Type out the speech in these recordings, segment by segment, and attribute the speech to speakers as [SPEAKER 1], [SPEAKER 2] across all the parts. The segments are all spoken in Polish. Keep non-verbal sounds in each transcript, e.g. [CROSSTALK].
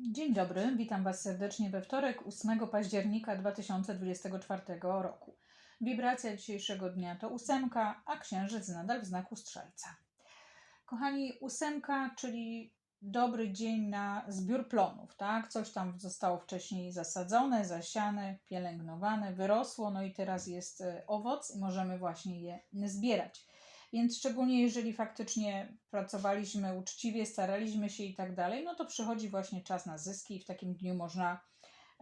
[SPEAKER 1] Dzień dobry, witam Was serdecznie we wtorek, 8 października 2024 roku. Wibracja dzisiejszego dnia to ósemka, a księżyc nadal w znaku strzelca. Kochani, ósemka, czyli dobry dzień na zbiór plonów, tak? Coś tam zostało wcześniej zasadzone, zasiane, pielęgnowane, wyrosło, no i teraz jest e, owoc i możemy właśnie je zbierać. Więc szczególnie jeżeli faktycznie pracowaliśmy uczciwie, staraliśmy się i tak dalej, no to przychodzi właśnie czas na zyski i w takim dniu można,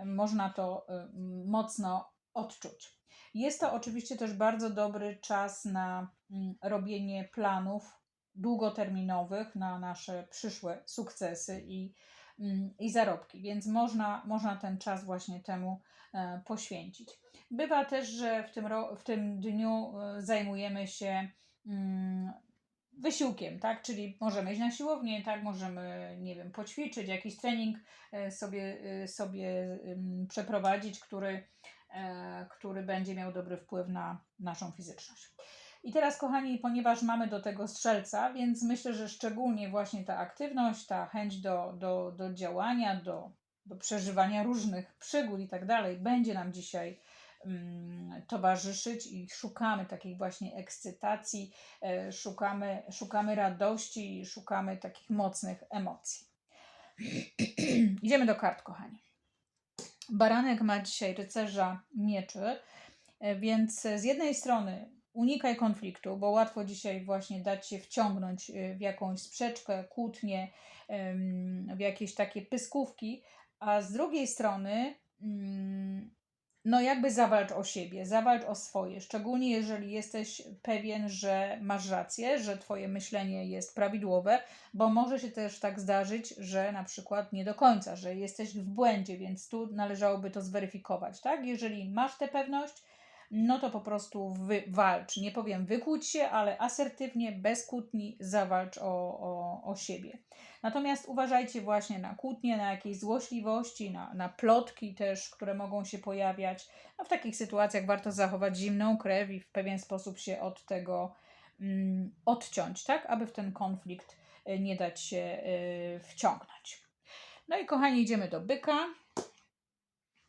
[SPEAKER 1] można to y, mocno odczuć. Jest to oczywiście też bardzo dobry czas na mm, robienie planów długoterminowych na nasze przyszłe sukcesy i, mm, i zarobki, więc można, można ten czas właśnie temu e, poświęcić. Bywa też, że w tym, w tym dniu e, zajmujemy się wysiłkiem, tak? Czyli możemy iść na siłownię, tak? Możemy, nie wiem, poćwiczyć, jakiś trening e, sobie, e, sobie przeprowadzić, który, e, który będzie miał dobry wpływ na naszą fizyczność. I teraz, kochani, ponieważ mamy do tego strzelca, więc myślę, że szczególnie właśnie ta aktywność, ta chęć do, do, do działania, do, do przeżywania różnych przygód i tak dalej, będzie nam dzisiaj mm, towarzyszyć i szukamy takiej właśnie ekscytacji, e, szukamy, szukamy radości, szukamy takich mocnych emocji. [CLEARS THROAT] Idziemy do kart, kochani. Baranek ma dzisiaj rycerza mieczy, e, więc z jednej strony unikaj konfliktu, bo łatwo dzisiaj właśnie dać się wciągnąć e, w jakąś sprzeczkę, kłótnię, w jakieś takie pyskówki, a z drugiej strony mm, no jakby zawalcz o siebie, zawalcz o swoje, szczególnie jeżeli jesteś pewien, że masz rację, że twoje myślenie jest prawidłowe, bo może się też tak zdarzyć, że na przykład nie do końca, że jesteś w błędzie, więc tu należałoby to zweryfikować, tak? Jeżeli masz tę pewność, no to po prostu wy, walcz. Nie powiem wykłóć się, ale asertywnie, bez kłótni zawalcz o, o, o siebie. Natomiast uważajcie właśnie na kłótnie, na jakieś złośliwości, na, na plotki też, które mogą się pojawiać. No w takich sytuacjach warto zachować zimną krew i w pewien sposób się od tego mm, odciąć, tak, aby w ten konflikt y, nie dać się y, wciągnąć. No i kochani, idziemy do byka.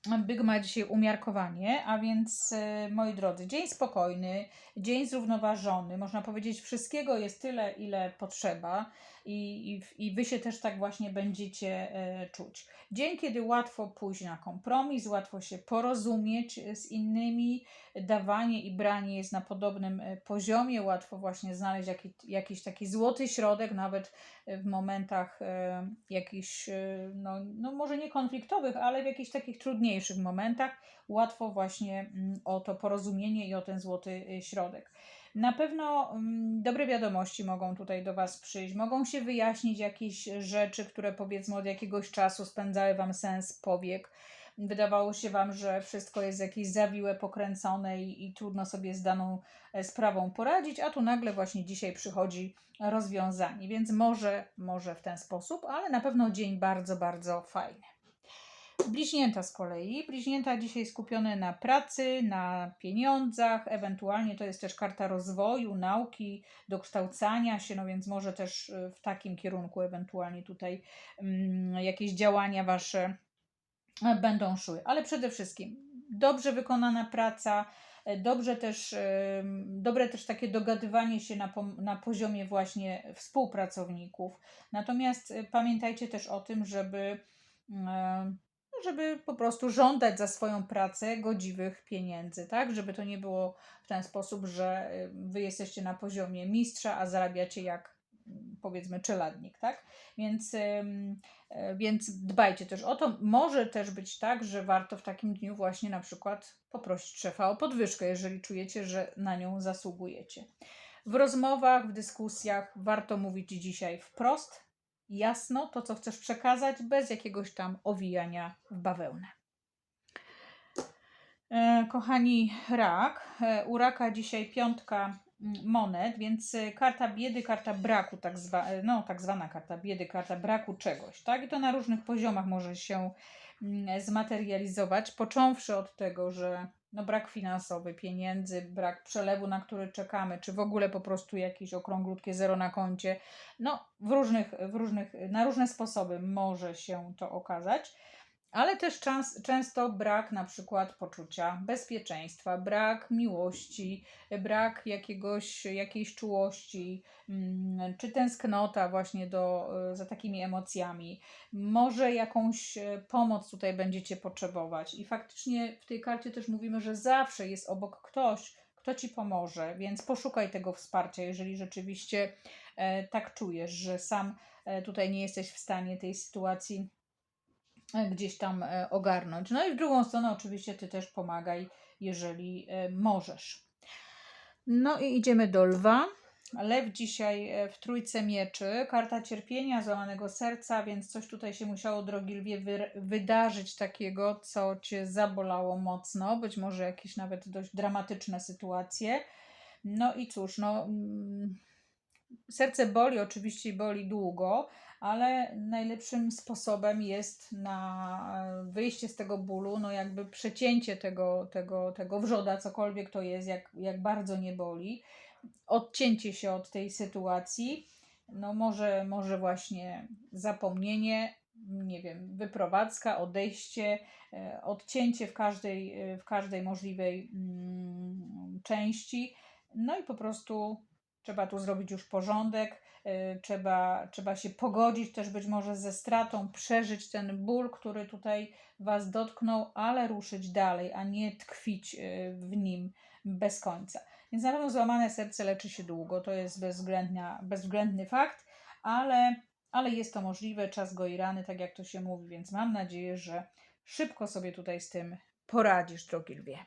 [SPEAKER 1] Byk ma dzisiaj umiarkowanie, a więc e, moi drodzy, dzień spokojny, dzień zrównoważony. Można powiedzieć, wszystkiego jest tyle, ile potrzeba, i, i, i wy się też tak właśnie będziecie e, czuć. Dzień, kiedy łatwo pójść na kompromis, łatwo się porozumieć z innymi, dawanie i branie jest na podobnym e, poziomie, łatwo właśnie znaleźć jaki, jakiś taki złoty środek, nawet w momentach e, jakichś, e, no, no może nie konfliktowych, ale w jakichś takich trudniejszych momentach, łatwo właśnie mm, o to porozumienie i o ten złoty e, środek. Na pewno mm, dobre wiadomości mogą tutaj do Was przyjść, mogą się wyjaśnić jakieś rzeczy, które powiedzmy od jakiegoś czasu spędzały Wam sens powiek. Wydawało się Wam, że wszystko jest jakieś zawiłe, pokręcone i, i trudno sobie z daną e, sprawą poradzić, a tu nagle właśnie dzisiaj przychodzi rozwiązanie, więc może, może w ten sposób, ale na pewno dzień bardzo, bardzo fajny. Bliźnięta z kolei. Bliźnięta dzisiaj skupione na pracy, na pieniądzach, ewentualnie to jest też karta rozwoju, nauki, dokształcania się, no więc może też y, w takim kierunku ewentualnie tutaj mm, jakieś działania wasze e, będą szły. Ale przede wszystkim dobrze wykonana praca, e, dobrze też, em, dobre też takie dogadywanie się na, na poziomie właśnie współpracowników. Natomiast e, pamiętajcie też o tym, żeby em, żeby po prostu żądać za swoją pracę godziwych pieniędzy, tak? Żeby to nie było w ten sposób, że wy jesteście na poziomie mistrza, a zarabiacie jak mm, powiedzmy czeladnik, tak? Więc, e, więc dbajcie też o to. Może też być tak, że warto w takim dniu właśnie na przykład poprosić szefa o podwyżkę, jeżeli czujecie, że na nią zasługujecie. W rozmowach, w dyskusjach warto mówić dzisiaj wprost, jasno to, co chcesz przekazać, bez jakiegoś tam owijania w bawełnę. E, kochani, rak. E, u raka dzisiaj piątka monet, więc e, karta biedy, karta braku, tak, zwa, e, no, tak zwana karta biedy, karta braku czegoś, tak? I to na różnych poziomach może się mm, zmaterializować, począwszy od tego, że no brak finansowy, pieniędzy, brak przelewu, na który czekamy, czy w ogóle po prostu jakieś okrąglutkie zero na koncie. No, w różnych, w różnych, na różne sposoby może się to okazać ale też czas, często brak na przykład poczucia bezpieczeństwa, brak miłości, brak jakiegoś, jakiejś czułości, mm, czy tęsknota właśnie do, e, za takimi emocjami. Może jakąś e, pomoc tutaj będziecie potrzebować. I faktycznie w tej karcie też mówimy, że zawsze jest obok ktoś, kto ci pomoże, więc poszukaj tego wsparcia, jeżeli rzeczywiście e, tak czujesz, że sam tutaj nie jesteś w stanie tej sytuacji gdzieś tam e, ogarnąć. No i w drugą stronę oczywiście ty też pomagaj, jeżeli e, możesz. No i idziemy do lwa. Lew dzisiaj w trójce mieczy, karta cierpienia, złamanego serca, więc coś tutaj się musiało, drogi lwie, wy wydarzyć takiego, co cię zabolało mocno, być może jakieś nawet dość dramatyczne sytuacje. No i cóż, no, mm, serce boli, oczywiście boli długo, ale najlepszym sposobem jest na wyjście z tego bólu, no jakby przecięcie tego, tego, tego wrzoda, cokolwiek to jest, jak, jak bardzo nie boli, odcięcie się od tej sytuacji, no może, może właśnie zapomnienie, nie wiem, wyprowadzka, odejście, e, odcięcie w każdej, e, w każdej możliwej mm, części, no i po prostu trzeba tu zrobić już porządek, Y, trzeba, trzeba się pogodzić też być może ze stratą, przeżyć ten ból, który tutaj Was dotknął, ale ruszyć dalej, a nie tkwić y, w nim bez końca. Więc na pewno złamane serce leczy się długo, to jest bezwzględny fakt, ale, ale jest to możliwe, czas goi rany, tak jak to się mówi, więc mam nadzieję, że szybko sobie tutaj z tym poradzisz, drogi lwie.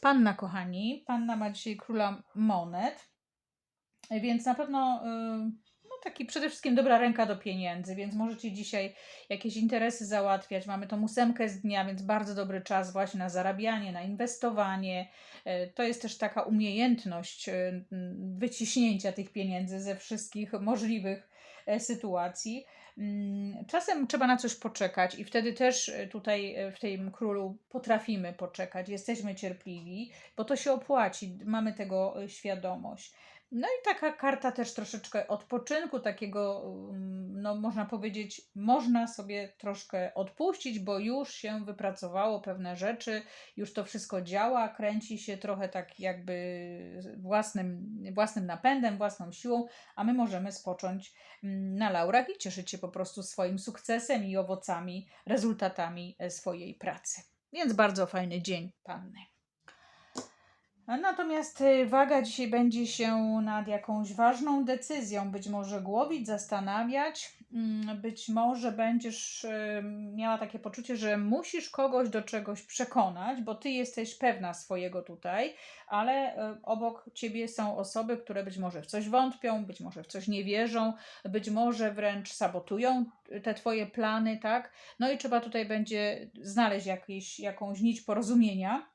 [SPEAKER 1] Panna, kochani, panna ma dzisiaj króla monet. Więc na pewno no taki przede wszystkim dobra ręka do pieniędzy, więc możecie dzisiaj jakieś interesy załatwiać. Mamy tą ósemkę z dnia, więc bardzo dobry czas właśnie na zarabianie, na inwestowanie. E, to jest też taka umiejętność e, wyciśnięcia tych pieniędzy ze wszystkich możliwych e, sytuacji. Mm, czasem trzeba na coś poczekać, i wtedy też tutaj w tym królu potrafimy poczekać, jesteśmy cierpliwi, bo to się opłaci, mamy tego świadomość. No i taka karta też troszeczkę odpoczynku, takiego, mm, no można powiedzieć, można sobie troszkę odpuścić, bo już się wypracowało pewne rzeczy, już to wszystko działa, kręci się trochę tak jakby własnym, własnym napędem, własną siłą, a my możemy spocząć mm, na laurach i cieszyć się po prostu swoim sukcesem i owocami, rezultatami e, swojej pracy. Więc bardzo fajny dzień, panny. Natomiast y, waga dzisiaj będzie się nad jakąś ważną decyzją, być może głowić, zastanawiać, mm, być może będziesz y, miała takie poczucie, że musisz kogoś do czegoś przekonać, bo ty jesteś pewna swojego tutaj, ale y, obok ciebie są osoby, które być może w coś wątpią, być może w coś nie wierzą, być może wręcz sabotują te twoje plany, tak? No i trzeba tutaj będzie znaleźć jakieś, jakąś nić porozumienia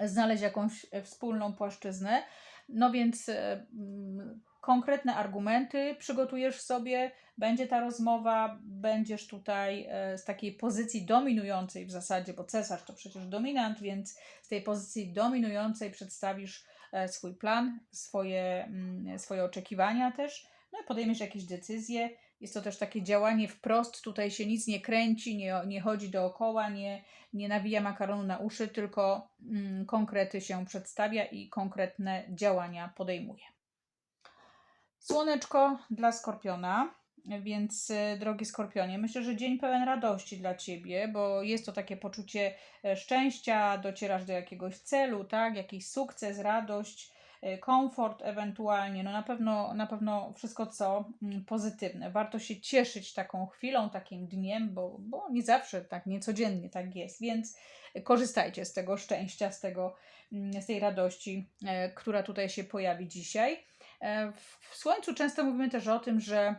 [SPEAKER 1] znaleźć jakąś e, wspólną płaszczyznę. No więc e, mm, konkretne argumenty przygotujesz sobie, będzie ta rozmowa, będziesz tutaj e, z takiej pozycji dominującej w zasadzie, bo cesarz to przecież dominant, więc z tej pozycji dominującej przedstawisz swój plan, swoje, mm, swoje oczekiwania też, no i podejmiesz jakieś decyzje jest to też takie działanie wprost, tutaj się nic nie kręci, nie, nie chodzi dookoła, nie, nie nawija makaronu na uszy, tylko mm, konkrety się przedstawia i konkretne działania podejmuje. Słoneczko dla skorpiona, więc y, drogi skorpionie, myślę, że dzień pełen radości dla ciebie, bo jest to takie poczucie e, szczęścia, docierasz do jakiegoś celu, tak, jakiś sukces, radość komfort ewentualnie, no na pewno, na pewno wszystko co mm, pozytywne. Warto się cieszyć taką chwilą, takim dniem, bo, bo nie zawsze tak, nie codziennie tak jest, więc korzystajcie z tego szczęścia, z, tego, mm, z tej radości, e, która tutaj się pojawi dzisiaj. E, w Słońcu często mówimy też o tym, że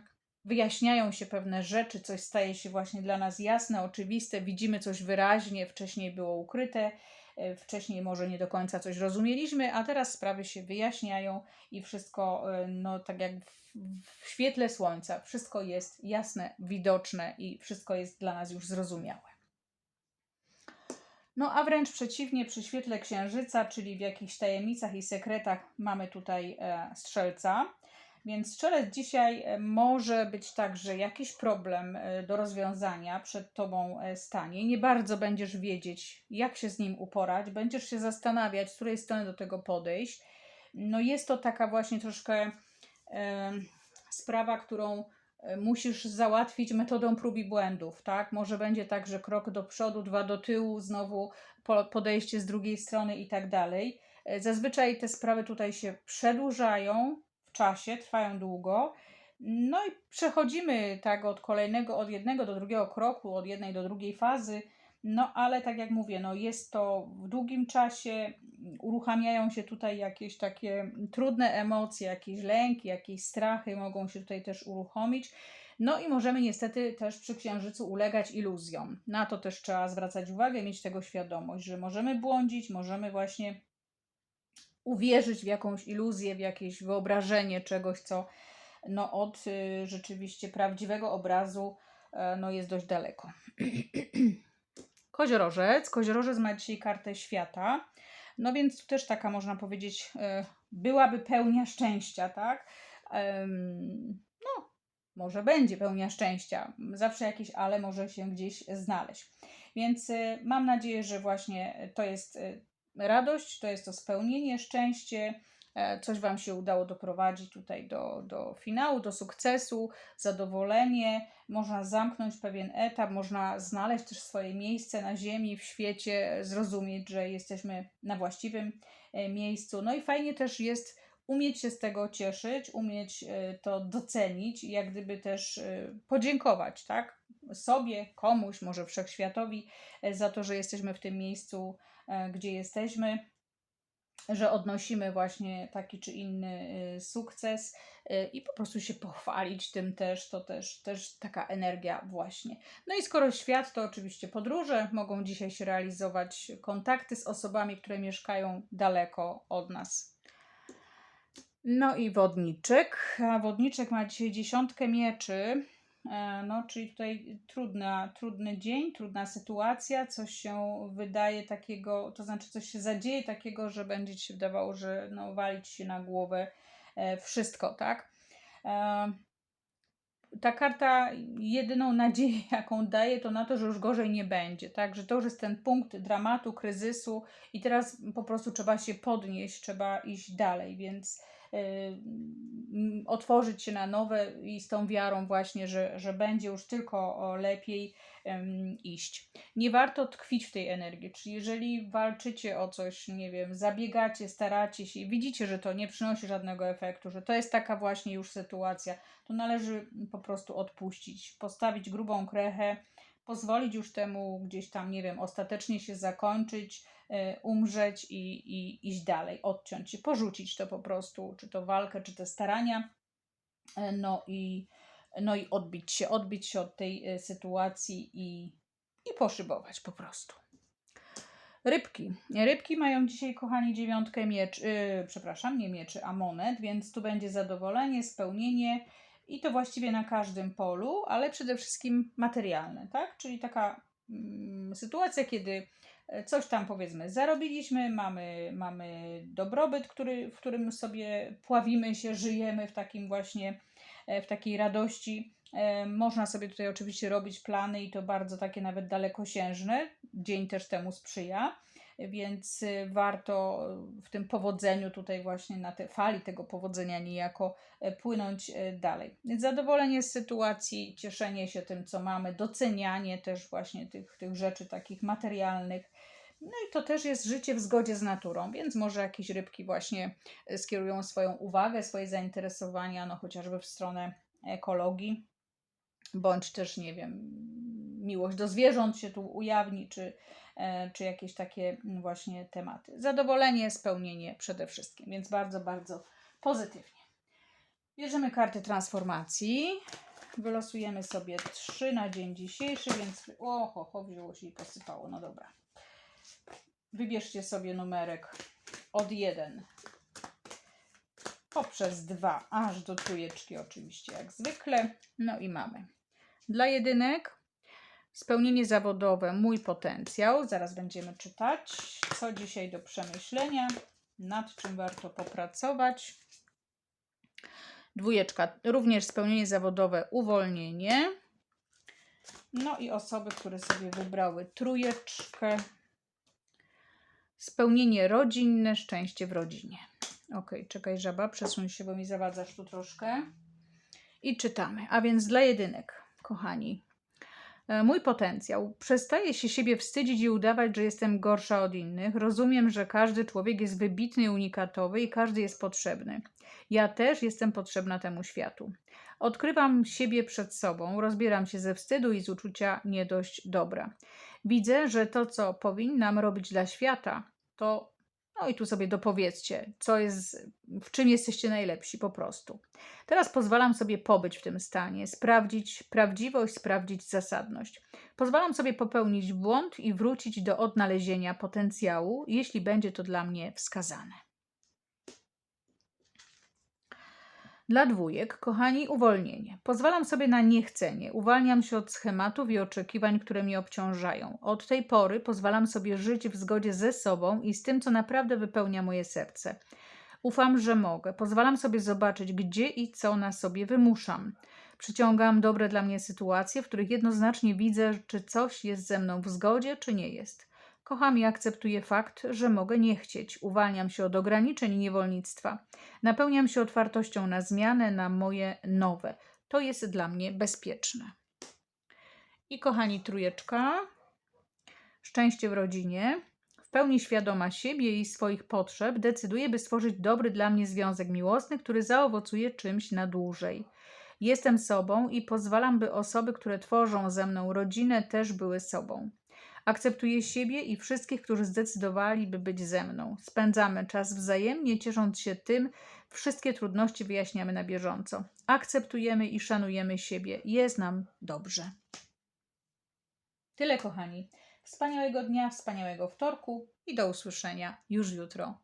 [SPEAKER 1] wyjaśniają się pewne rzeczy, coś staje się właśnie dla nas jasne, oczywiste, widzimy coś wyraźnie, wcześniej było ukryte E, wcześniej może nie do końca coś rozumieliśmy, a teraz sprawy się wyjaśniają i wszystko, e, no tak jak w świetle słońca, wszystko jest jasne, widoczne i wszystko jest dla nas już zrozumiałe. No a wręcz przeciwnie, przy świetle księżyca, czyli w jakichś tajemnicach i sekretach, mamy tutaj e, strzelca. Więc strzelec dzisiaj e, może być tak, że jakiś problem e, do rozwiązania przed tobą e, stanie. Nie bardzo będziesz wiedzieć, jak się z nim uporać, będziesz się zastanawiać, z której strony do tego podejść. No jest to taka właśnie troszkę e, sprawa, którą musisz załatwić metodą prób i błędów, tak? Może będzie tak, że krok do przodu, dwa do tyłu, znowu po- podejście z drugiej strony i tak dalej. Zazwyczaj te sprawy tutaj się przedłużają czasie, trwają długo. No i przechodzimy tak od kolejnego, od jednego do drugiego kroku, od jednej do drugiej fazy. No ale tak jak mówię, no jest to w długim czasie, uruchamiają się tutaj jakieś takie trudne emocje, jakieś lęki, jakieś strachy mogą się tutaj też uruchomić. No i możemy niestety też przy księżycu ulegać iluzjom. Na to też trzeba zwracać uwagę, mieć tego świadomość, że możemy błądzić, możemy właśnie uwierzyć w jakąś iluzję, w jakieś wyobrażenie czegoś, co no, od y, rzeczywiście prawdziwego obrazu e, no, jest dość daleko. [CLEARS THROAT] Koziorożec. Koziorożec ma dzisiaj kartę świata. No więc tu też taka można powiedzieć, e, byłaby pełnia szczęścia, tak? Em, No, może będzie pełnia szczęścia. Zawsze jakieś ale może się gdzieś znaleźć. Więc y, mam nadzieję, że właśnie to jest y, radość, to jest to spełnienie, szczęście. e, Coś Wam się udało doprowadzić tutaj do, do finału, do sukcesu, zadowolenie. Można zamknąć pewien etap, można znaleźć też swoje miejsce na Ziemi, w świecie, zrozumieć, że jesteśmy na właściwym e, miejscu. No i fajnie też jest umieć się z tego cieszyć, umieć e, to docenić i jak gdyby też podziękować, tak? Sobie, komuś, może wszechświatowi e, za to, że jesteśmy w tym miejscu, e, gdzie jesteśmy, że odnosimy właśnie taki czy inny y, sukces i po prostu się pochwalić tym też, to też, też taka energia właśnie. No i skoro świat, to oczywiście podróże, mogą dzisiaj się realizować kontakty z osobami, które mieszkają daleko od nas. No i wodniczek. Wodniczek ma dzisiaj dziesiątkę mieczy. E, No, czyli tutaj trudna, trudny dzień, trudna sytuacja, coś się wydaje takiego, to znaczy coś się zadzieje takiego, że będzie ci się wydawało, że no, walić się na głowę e, wszystko, tak? E, Ta karta jedyną nadzieję, [LAUGHS] jaką daje, to na to, że już gorzej nie będzie, tak? Że to już jest ten punkt dramatu, kryzysu i teraz po prostu trzeba się podnieść, trzeba iść dalej, więc otworzyć się na nowe i z tą wiarą właśnie, że, że będzie już tylko lepiej iść. Nie warto tkwić w tej energii, czyli jeżeli walczycie o coś, nie wiem, zabiegacie, staracie się i widzicie, że to nie przynosi żadnego efektu, że to jest taka właśnie już sytuacja, to należy po prostu odpuścić, postawić grubą krechę, pozwolić już temu gdzieś tam, nie wiem, ostatecznie się zakończyć, y, umrzeć i, i iść dalej, odciąć się, porzucić to po prostu, czy to walkę, czy te starania, y, no i, no i odbić się, odbić się od tej y, sytuacji i, i poszybować po prostu. Rybki. Rybki mają dzisiaj, kochani, dziewiątkę miecz, yy, przepraszam, nie mieczy, a monet, więc tu będzie zadowolenie, spełnienie i to właściwie na każdym polu, ale przede wszystkim materialne, tak? Czyli taka mm, sytuacja, kiedy e, coś tam powiedzmy zarobiliśmy, mamy, mamy dobrobyt, który, w którym sobie pławimy się, żyjemy w takim właśnie, e, w takiej radości. E, Można sobie tutaj oczywiście robić plany i to bardzo takie nawet dalekosiężne. Dzień też temu sprzyja, więc y, warto w tym powodzeniu tutaj właśnie na tej fali tego powodzenia niejako e, płynąć dalej. Więc zadowolenie z sytuacji, cieszenie się tym, co mamy, docenianie też właśnie tych, tych rzeczy takich materialnych. No i to też jest życie w zgodzie z naturą, więc może jakieś rybki właśnie skierują swoją uwagę, swoje zainteresowania, no chociażby w stronę ekologii, bądź też, nie wiem, miłość do zwierząt się tu ujawni, czy, czy jakieś takie mm, właśnie tematy. Zadowolenie, spełnienie przede wszystkim, więc bardzo, bardzo pozytywnie. Bierzemy karty transformacji. Wylosujemy sobie trzy na dzień dzisiejszy, więc oho, ho, wzięło się i posypało. No dobra. Wybierzcie sobie numerek od 1 poprzez 2 aż do trójeczki oczywiście jak zwykle. No i mamy. Dla jedynek Spełnienie zawodowe, mój potencjał. Zaraz będziemy czytać, co dzisiaj do przemyślenia, nad czym warto popracować. Dwójeczka, również spełnienie zawodowe, uwolnienie. No i osoby, które sobie wybrały trójeczkę. Spełnienie rodzinne, szczęście w rodzinie. Ok, czekaj żaba, przesuń się, bo mi zawadzasz tu troszkę. I czytamy. A więc dla jedynek, kochani. E, Mój potencjał. Przestaję się siebie wstydzić i udawać, że jestem gorsza od innych. Rozumiem, że każdy człowiek jest wybitny, unikatowy i każdy jest potrzebny. Ja też jestem potrzebna temu światu. Odkrywam siebie przed sobą, rozbieram się ze wstydu i z uczucia nie dość dobra. Widzę, że to, co powinnam robić dla świata, to. No i tu sobie dopowiedzcie, co jest, w czym jesteście najlepsi po prostu. Teraz pozwalam sobie pobyć w tym stanie, sprawdzić prawdziwość, sprawdzić zasadność. Pozwalam sobie popełnić błąd i wrócić do odnalezienia potencjału, jeśli będzie to dla mnie wskazane. Dla dwójek, kochani, uwolnienie. Pozwalam sobie na niechcenie. Uwalniam się od schematów i oczekiwań, które mnie obciążają. Od tej pory pozwalam sobie żyć w zgodzie ze sobą i z tym, co naprawdę wypełnia moje serce. Ufam, że mogę. Pozwalam sobie zobaczyć, gdzie i co na sobie wymuszam. Przyciągam dobre dla mnie sytuacje, w których jednoznacznie widzę, czy coś jest ze mną w zgodzie, czy nie jest. Kocham i akceptuję fakt, że mogę nie chcieć. Uwalniam się od ograniczeń i niewolnictwa. Napełniam się otwartością na zmianę, na moje nowe. To jest dla mnie bezpieczne. I kochani, trójeczka. Szczęście w rodzinie. W pełni świadoma siebie i swoich potrzeb, decyduję, by stworzyć dobry dla mnie związek miłosny, który zaowocuje czymś na dłużej. Jestem sobą i pozwalam, by osoby, które tworzą ze mną rodzinę, też były sobą. Akceptuję siebie i wszystkich, którzy zdecydowaliby być ze mną. Spędzamy czas wzajemnie, ciesząc się tym, wszystkie trudności wyjaśniamy na bieżąco. Akceptujemy i szanujemy siebie. Jest nam dobrze. Tyle, kochani. Wspaniałego dnia, wspaniałego wtorku i do usłyszenia już jutro.